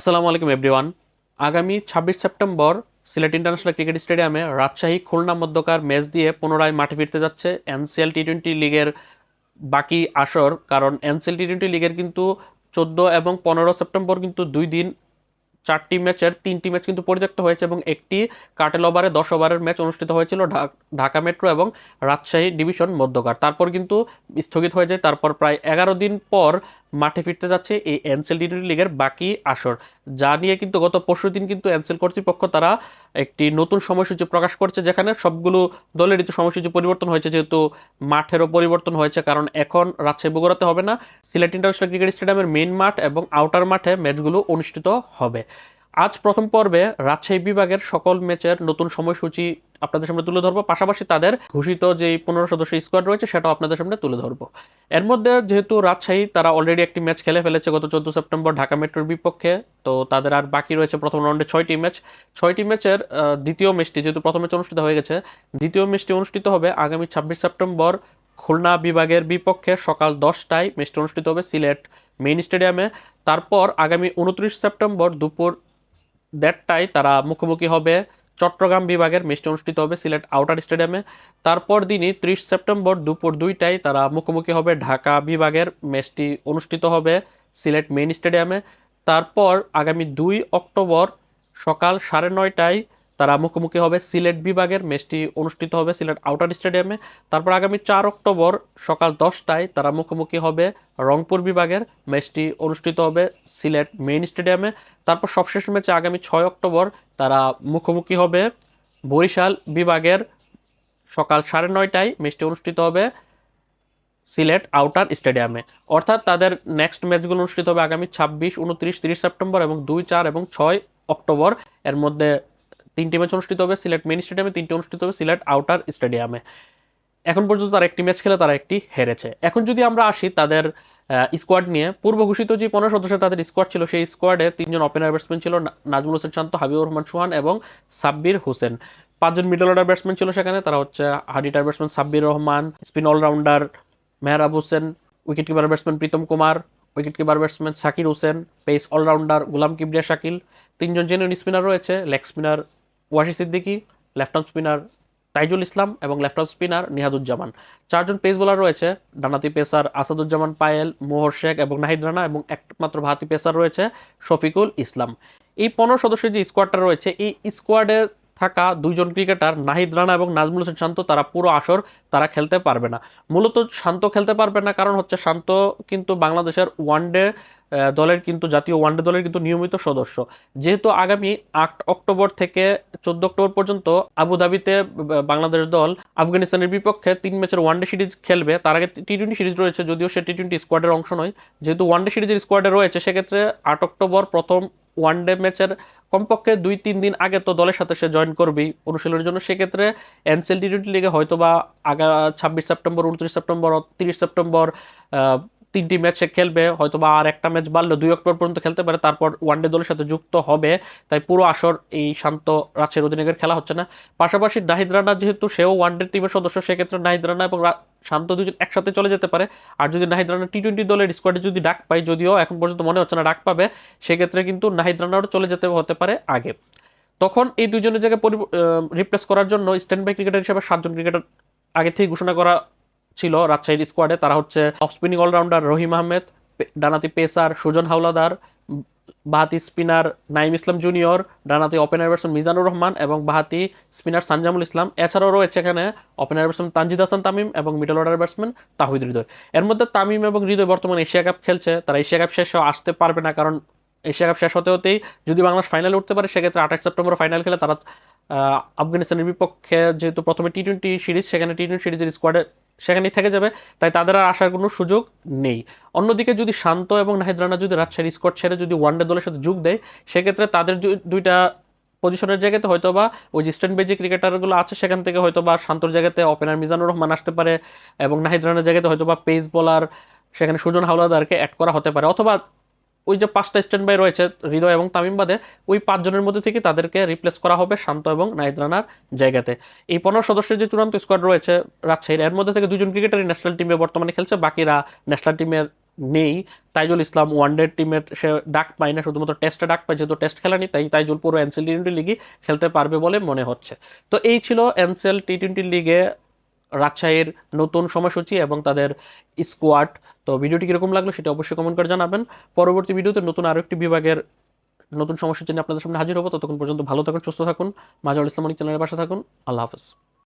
আসসালামু আলাইকুম এভরিওয়ান আগামী ছাব্বিশ সেপ্টেম্বর সিলেট ইন্টারন্যাশনাল ক্রিকেট স্টেডিয়ামে রাজশাহী, খুলনা মধ্যকার ম্যাচ দিয়ে পুনরায় মাঠে ফিরতে যাচ্ছে এনসিএল টি টোয়েন্টি লিগের বাকি আসর। কারণ এনসিএল টি টোয়েন্টি লিগের কিন্তু চোদ্দ এবং পনেরো সেপ্টেম্বর কিন্তু দুই দিন চারটি ম্যাচের তিনটি ম্যাচ কিন্তু পরিত্যক্ত হয়েছে এবং একটি কাটেল ওভারে দশ ওভারের ম্যাচ অনুষ্ঠিত হয়েছিল ঢাকা মেট্রো এবং রাজশাহী ডিভিশন মধ্যকার। তারপর কিন্তু স্থগিত হয়ে যায়। তারপর প্রায় এগারো দিন পর মাঠে ফিরতে যাচ্ছে এই এনসেল টি টোয়েন্টি লিগের বাকি আসর। যা নিয়ে কিন্তু গত পরশু দিন কিন্তু এনসেল কর্তৃপক্ষ তারা একটি নতুন সময়সূচি প্রকাশ করছে, যেখানে সবগুলো দলের ঋতু সময়সূচি পরিবর্তন হয়েছে, যেহেতু মাঠেরও পরিবর্তন হয়েছে, কারণ এখন রাজশাহী বগুড়াতে হবে না, সিলেট ইন্টারন্যাশনাল ক্রিকেট স্টেডিয়ামের মেন মাঠ এবং আউটার মাঠে ম্যাচগুলো অনুষ্ঠিত হবে। আজ প্রথম পর্বে রাজশাহী বিভাগের সকল ম্যাচের নতুন সময়সূচি আপনাদের সামনে তুলে ধরবো। পাশাপাশি তাদের ঘোষিত যে পনেরো সদস্য স্কোয়াড রয়েছে, সেটাও আপনাদের সামনে তুলে ধরবো। এর মধ্যে যেহেতু রাজশাহী, তারা অলরেডি একটি ম্যাচ খেলে ফেলেছে গত চোদ্দ সেপ্টেম্বর ঢাকা মেট্রোর বিপক্ষে, তো তাদের আর বাকি রয়েছে প্রথম রাউন্ডে ছয়টি ম্যাচ। ছয়টি ম্যাচের দ্বিতীয় ম্যাচটি যেহেতু প্রথম ম্যাচ অনুষ্ঠিত হয়ে গেছে, দ্বিতীয় ম্যাচটি অনুষ্ঠিত হবে আগামী ছাব্বিশ সেপ্টেম্বর খুলনা বিভাগের বিপক্ষে সকাল দশটায়। ম্যাচটি অনুষ্ঠিত হবে সিলেট মেইন স্টেডিয়ামে। তারপর আগামী উনত্রিশ সেপ্টেম্বর দুপুর দেড়টায় তারা মুখোমুখি হবে। চট্টগ্রাম বিভাগের ম্যাচটি অনুষ্ঠিত হবে সিলেট আউটার স্টেডিয়ামে তারপর দিনই ত্রিশ সেপ্টেম্বর দুপুর দুইটায় তারা মুখোমুখি হবে ঢাকা বিভাগের ম্যাচটি অনুষ্ঠিত হবে সিলেট মেইন স্টেডিয়ামে তারপর আগামী দুই অক্টোবর সকাল সাড়ে নয়টায় তারা মুখোমুখি হবে সিলেট বিভাগের, ম্যাচটি অনুষ্ঠিত হবে সিলেট আউটার স্টেডিয়ামে। তারপর আগামী চার অক্টোবর সকাল দশটায় তারা মুখোমুখি হবে রংপুর বিভাগের, ম্যাচটি অনুষ্ঠিত হবে সিলেট মেইন স্টেডিয়ামে। তারপর সবশেষ ম্যাচে আগামী ছয় অক্টোবর তারা মুখোমুখি হবে বরিশাল বিভাগের। সকাল সাড়ে নয়টায় ম্যাচটি অনুষ্ঠিত হবে সিলেট আউটার স্টেডিয়ামে। অর্থাৎ তাদের নেক্সট ম্যাচগুলো অনুষ্ঠিত হবে আগামী ছাব্বিশ, উনত্রিশ, তিরিশ সেপ্টেম্বর এবং দুই চার এবং ছয় অক্টোবর। এর মধ্যে তিনটি ম্যাচ অনুষ্ঠিত হবে সিলেট মেইন স্টেডিয়ামে, তিনটি অনুষ্ঠিত হবে সিলেট আউটার স্টেডিয়ামে। এখন পর্যন্ত তারা একটি ম্যাচ খেলে তারা একটি হেরেছে। এখন যদি আমরা আসি তাদের স্কোয়াড নিয়ে, পূর্ব ঘোষিত যে পনেরো সদস্য তাদের স্কোয়াড ছিল, সেই স্কোয়াডে তিনজন ওপেনার ব্যাটসম্যান ছিল নাজমুল হোসেন শান্ত, হাবিবুর রহমান সুহান এবং সাব্বির হোসেন। পাঁচজন মিডল অর্ডার ব্যাটসম্যান ছিল সেখানে, তারা হচ্ছে hard hitter batsman Sabbir Rahman spin all-rounder Mehrab Hossain wicket keeper batsman Pritom Kumar wicket keeper batsman Shakir Hossain pace all-rounder Gulam Kibria Shakil. তিনজন জেনুইন স্পিনার রয়েছে leg spinner Washi Siddiqui left arm spinner Taijul Islam এবং left spinner Nihaduzzaman. চারজন pace bowler রয়েছে ডানাতি pacer Asaduzzaman Payel, Mohor Sheikh এবং নাহিদ রানা এবং একমাত্র ভাতি পেসার রয়েছে শফিকুল ইসলাম। এই পনেরো সদস্যের যে স্কোয়াডটা রয়েছে, এই স্কোয়াডে থাকা দুইজন ক্রিকেটার নাহিদ রানা এবং নাজমুল হোসেন শান্ত, তারা পুরো আসর তারা খেলতে পারবে না। মূলত শান্ত খেলতে পারবে না, কারণ হচ্ছে শান্ত কিন্তু বাংলাদেশের ওয়ানডে দলের কিন্তু জাতীয় ওয়ানডে দলের কিন্তু নিয়মিত সদস্য। যেহেতু আগামী আট অক্টোবর থেকে চোদ্দ অক্টোবর পর্যন্ত আবুধাবিতে বাংলাদেশ দল আফগানিস্তানের বিপক্ষে তিন ম্যাচের ওয়ানডে সিরিজ খেলবে। তার আগে টি টোয়েন্টি সিরিজ রয়েছে, যদিও সে টি টোয়েন্টি স্কোয়াডের অংশ নয়। যেহেতু ওয়ানডে সিরিজের স্কোয়াডে রয়েছে, সেক্ষেত্রে আট অক্টোবর প্রথম ওয়ানডে ম্যাচের কমপক্ষে দুই তিন দিন আগে তো দলের সাথে সে জয়েন করবেই অনুশীলনের জন্য। সেক্ষেত্রে এনসিএল টি টোয়েন্টি লিগে হয়তো বা আগা ছাব্বিশ সেপ্টেম্বর, উনত্রিশ সেপ্টেম্বর, তিরিশ সেপ্টেম্বর তিনটি ম্যাচে খেলবে হয়তো বা আর একটা ম্যাচ বাড়লে দুই অক্টোবর পর্যন্ত খেলতে পারে, তারপর ওয়ানডে দলের সাথে যুক্ত হবে, তাই পুরো আসর এই শান্ত রাজশাহীর অধিনায়কের খেলা হচ্ছে না। পাশাপাশি নাহিদ রানা যেহেতু সেও ওয়ানডে টিমের সদস্য, সেক্ষেত্রে নাহিদ রানা এবং শান্ত দুজন একসাথে চলে যেতে পারে। আর যদি নাহিদ রানা টি টোয়েন্টি দলের স্কোয়াডে যদি ডাক পায়, যদিও এখন পর্যন্ত মনে হচ্ছে না ডাক পাবে, সেক্ষেত্রে কিন্তু নাহিদ রানারও চলে যেতে হতে পারে আগে। তখন এই দুজনের জায়গায় রিপ্লেস করার জন্য স্ট্যান্ড বাই ক্রিকেটার হিসেবে সাতজন ক্রিকেটার আগে থেকে ঘোষণা করা ছিল রাজশাহীর স্কোয়াডে তারা হচ্ছে off spinning all-rounder Rahim Ahmed ডানাতি pacer Sujon Howlader, বাহাতি স্পিনার নাইম ইসলাম জুনিয়র ডানাতি ওপেনার ব্যাটসম্যান মিজানুর রহমান এবং বাহাতি স্পিনার সানজামুল ইসলাম। এছাড়াও রয়েছে এখানে ওপেনার ব্যাটসম্যান তানজিদ হাসান তামিম এবং middle order batsman Towhid Hridoy. এর মধ্যে তামিম এবং হৃদয় বর্তমানে এশিয়া কাপ খেলছে, তারা এশিয়া কাপ শেষ আসতে পারবে না কারণ এশিয়া কাপ শেষ হতে হতেই যদি বাংলাদেশ ফাইনালে উঠতে পারে, সেক্ষেত্রে আঠাশ সেপ্টেম্বর ফাইনাল খেলে তারা আফগানিস্তানের বিপক্ষে যেহেতু প্রথমে টি টোয়েন্টি সিরিজ, সেখানে টি টোয়েন্টি সিরিজের স্কোয়াডে সেখানেই থেকে যাবে, তাই তাদের আর আসার কোনো সুযোগ নেই। অন্যদিকে যদি শান্ত এবং নাহিদ রানা যদি রাজশাহীর স্কোয়াড ছেড়ে যদি ওয়ানডে দলের সাথে যোগ দেয়, সেক্ষেত্রে তাদের দুইটা পজিশনের জায়গাতে হয়তো বা ওই যে স্ট্যান্ড বেজি ক্রিকেটারগুলো আছে, সেখান থেকে হয়তো বা শান্তর জায়গাতে ওপেনার মিজানুর রহমান আসতে পারে এবং নাহিদ রানার জায়গাতে হয়তো বা পেস বোলার সেখানে সুজন হাওলাদারকে অ্যাড করা হতে পারে। অথবা ওই যে পাঁচটা স্ট্যান্ড বাই রয়েছে, হৃদয় এবং তামিম বাদে, ওই পাঁচজনের মধ্যে থেকে তাদেরকে রিপ্লেস করা হবে শান্ত এবং নাহিদ রানার জায়গাতে। এই পনেরো সদস্যের যে চূড়ান্ত স্কোয়াড রয়েছে রাজশাহীর, এর মধ্যে থেকে দুজন ক্রিকেটারই ন্যাশনাল টিমে বর্তমানে খেলছে, বাকিরা ন্যাশনাল টিমের নেই। তাইজুল ইসলাম ওয়ানডে টিমের সে ডাক পায় না, শুধুমাত্র টেস্টে ডাক পায়, যেহেতু টেস্ট খেলানি, তাই তাইজুল পুরো এনসিএল টি টোয়েন্টি লিগই খেলতে পারবে বলে মনে হচ্ছে। তো এই ছিল এনসিএল টি টোয়েন্টি লিগে রাজশাহীর নতুন সময়সূচি এবং তাদের স্কোয়াড তো ভিডিওটি কীরকম লাগল সেটা অবশ্যই কমেন্ট করে জানাবেন। পরবর্তী ভিডিওতে নতুন আরও একটি বিভাগের নতুন সময়সূচি নিয়ে আপনাদের সামনে হাজির হব। ততক্ষণ পর্যন্ত ভালো থাকুন, সুস্থ থাকুন। মাজাউল ইসলাম অনেক চ্যানেলের পাশে থাকুন। আল্লাহ হাফেজ।